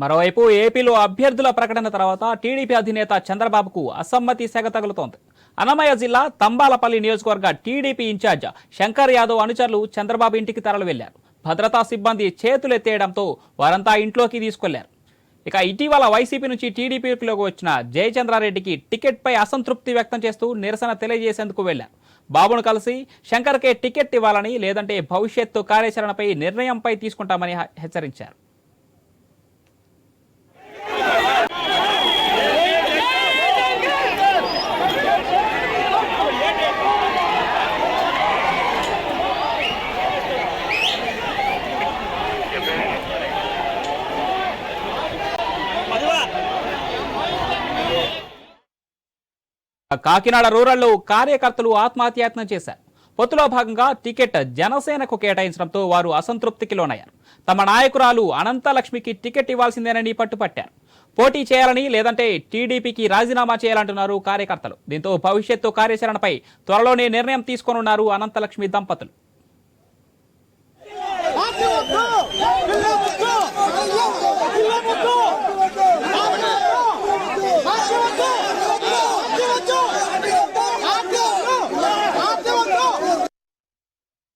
మరోవైపు ఏపీలో అభ్యర్థుల ప్రకటన తర్వాత టీడీపీ అధినేత చంద్రబాబుకు అసమ్మతి సెగ తగులుతోంది. అన్నమయ్య జిల్లా తంబాలపల్లి నియోజకవర్గ టీడీపీ ఇన్ఛార్జ్ శంకర్ యాదవ్ అనుచరులు చంద్రబాబు ఇంటికి తరలి వెళ్ళారు భద్రతా సిబ్బంది చేతులెత్తేయడంతో వారంతా ఇంట్లోకి తీసుకెళ్ళారు. ఇక ఇటీవల వైసీపీ నుంచి టీడీపీలోకి వచ్చిన జయచంద్రారెడ్డికి టికెట్పై అసంతృప్తి వ్యక్తం చేస్తూ నిరసన తెలియజేసేందుకు వెళ్ళారు. బాబును కలిసి శంకర్కే టికెట్ ఇవ్వాలని లేదంటే భవిష్యత్తు కార్యాచరణపై నిర్ణయంపై తీసుకుంటామని హెచ్చరించారు. కాకినాడ రూరల్లో కార్యకర్తలు ఆత్మహత్యాయత్నం చేశారు. పొత్తులో భాగంగా టికెట్ జనసేనకు కేటాయించడంతో వారు అసంతృప్తికి లోనయ్యారు. తమ నాయకురాలు అనంతలక్ష్మికి టికెట్ ఇవ్వాల్సిందేనని పట్టుపట్టారు. పోటీ చేయాలని లేదంటే టీడీపీకి రాజీనామా చేయాలంటున్నారు కార్యకర్తలు. దీంతో భవిష్యత్తు కార్యాచరణపై త్వరలోనే నిర్ణయం తీసుకోనున్నారు అనంతలక్ష్మి దంపతులు.